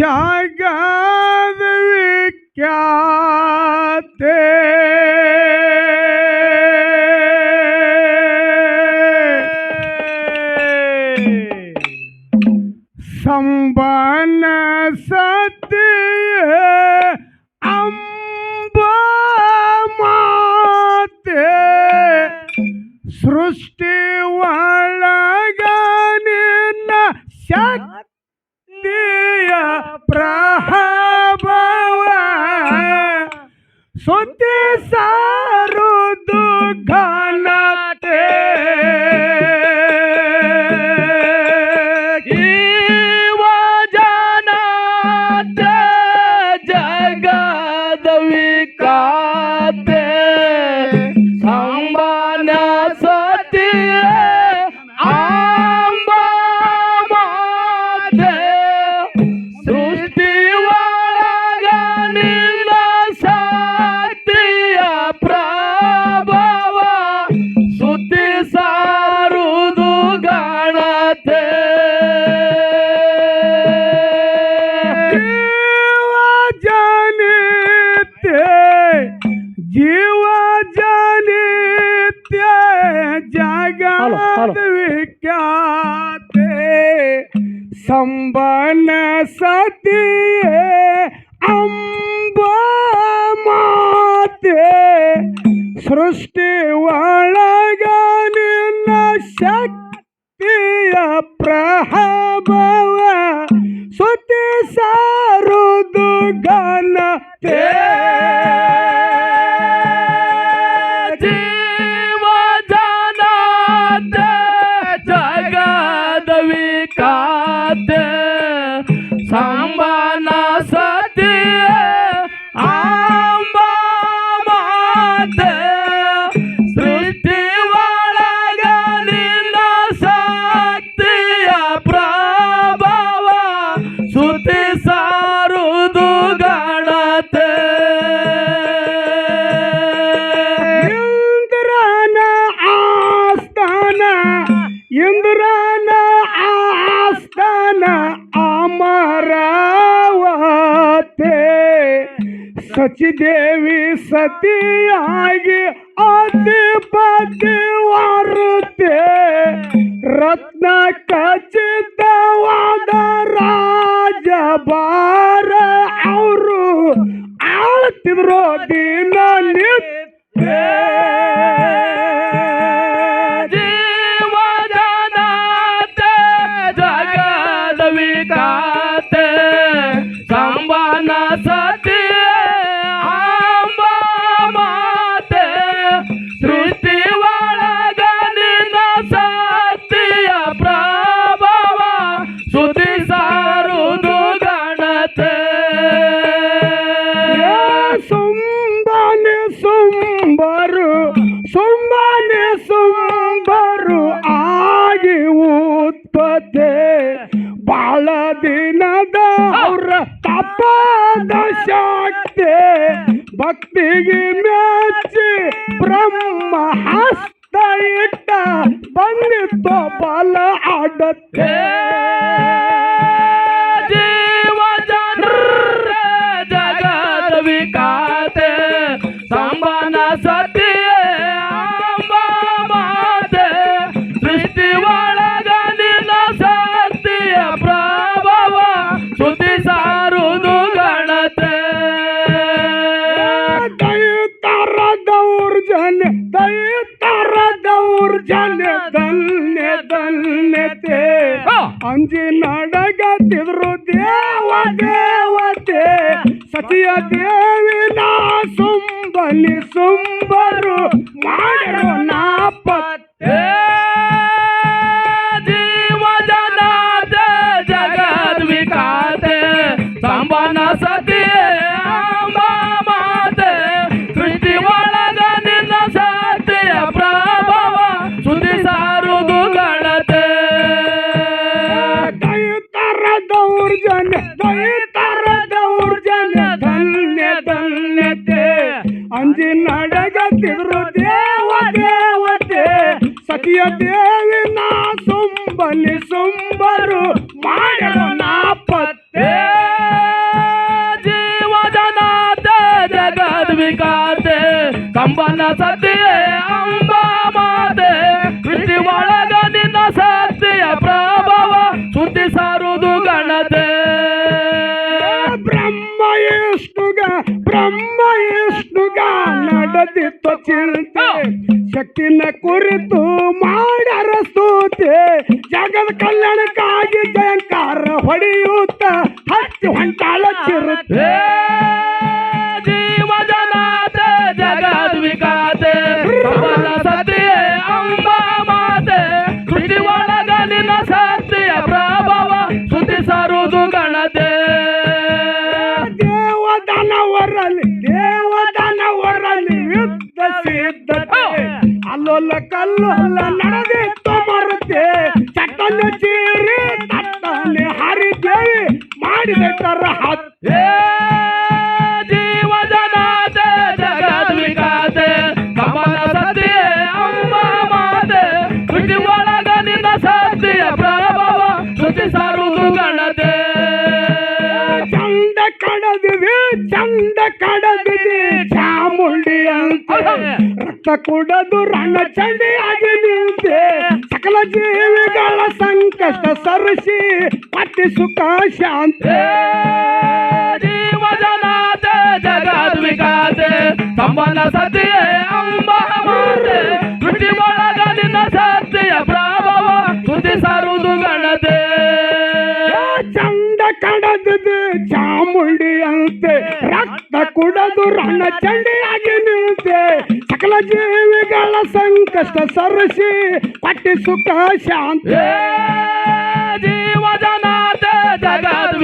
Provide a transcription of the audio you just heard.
ಜಗದ ವಿಖ್ಯಾತೆ ಪ್ರಭಾವ ಸುದ್ದಿ ಸಾರುದು ಗಣತೆ ಜೀವ ಜನಿತ್ಯ ಜೀವ ಜನಿತ್ಯ. ಜಗದ ವಿಖ್ಯಾತೆ ಸಂಬನ ಸತಿಯೇ ಅಂಬ ಮಾತೆ. ಸೃಷ್ಟಿ ಒಳಗ ಪ್ರಭಾವ ಸಚಿದೇವಿ ಸತಿಯಾಗಿ ಅಧಿಪತಿ ವಾರುತ್ತೆ ರತ್ನ ಖಚಿತವಾದ ರಾಜಬಾರ ಅವರು ಆಳ್ತಿದ್ರು ದಿನ ನಿತ್ಯ ಜೀವ ಜನಾತ ಜಗದ ವಿಕಾತೆ ಸಂಬನ ಸತಿ ಅವ್ರ ತಪದ ಶಕ್ತಿ ಭಕ್ತಿಗೆ ಮೆಚ್ಚಿ ಬ್ರಹ್ಮ ಹಸ್ತ ಇಟ್ಟ ಬಂದಿತ್ತು ಬಲ ಆಡತ್ತೆ. ಧನ್ಯತೆ ಅಂಜಿ ನಡಗತ್ತಿದ್ರು ದೇವ ದೇವತೆ ಸತಿಯ ದೇವಿ ನಾ ಸುಂಬಲಿ ಸುಂಬರು ಮಾಡರು ನಾಪತ್ತೆ. ಜೀವ ಜನಾದ ಜಗದ್ ವಿಕಾತೆ ಸಂಬನ ಸತಿ ಮಾತೆ. ಸೃಷ್ಟಿ ಒಳಗ ನಿನ್ನ ಶಕ್ತಿಯ ಪ್ರಭಾವ. ಸುದ್ದಿ ದೌರ್ಜನ್ಯ ದೈತರ ದೌರ್ಜನ್ಯ ಧನ್ಯ ಧನ್ಯತೆ. ಅಂಜಿ ನಡಗತ್ತಿದ್ರು ದೇವ, ದೇವತೆ. ಸತಿಯ ದೇವಿ ನಾ ಸುಂಬಲಿ ಸುಂಬರು ಮಾಡಲು ನಾಪತ್ತೆ. ಚಿಂತೆ ಶಕ್ತಿನ ಕುರಿತು ಮಾಡರ ಸ್ತುತಿ. ಜಗದ ಕಲ್ಯಾಣಕ್ಕಾಗಿ ಜಯಂಕಾರ ಹೊಡೆಯುತ್ತ ಹತ್ತು ಹೊಂಟಾಳ ಚಿರುತ್ತೆ ಸಿದ್ಧತೆ ಅಲ್ಲೊಲ್ಲ ಕಲ್ಲೊಲ್ಲ ನಡೆದಿತ್ತು ಬರುತ್ತೆ. ಚಟ್ಟಲ್ಲಿ ಚೀರಿ ತಟ್ಟನೆ ಹರಿದೇವಿ ಮಾಡಿದೆ ತರ ಹತ್ತು. ಕಡದಿವಿ ಚಂದ ಕಡದಿದೆ, ಚಾಮುಂಡಿ ಅಂತ ರಕ್ತ ಕುಡದು ರಣ ಚಂಡಿಯಾಗಿ ನಿಂತೆ. ಸಕಲ ಜೀವಿಗಳ ಸಂಕಷ್ಟ ಸರಿಸಿ, ಪಟ್ಟಿ ಸುಖ ಶಾಂತಿ. ಹೇ ಜೀವ ಜನಾತೆ ಜಗದ್ ವಿಕಾತೆ ಕಮಲ ಸತಿಯೇ ಚಂದ ಕಡದದು ಚಾಮುಂಡಿ ಅಂತೆ ರಕ್ತ ಕುಡದು ರಣ ಚಂಡಿಯಾಗಿ ನಿಂತೆ. ಸಕಲ ಜೀವಿಗಳ ಸಂಕಷ್ಟ ಸರಿಸಿ ಪಟ್ಟಿ ಸುಖ ಶಾಂತ. ಜೀವ ಜನಾತೆ ಜಗದ್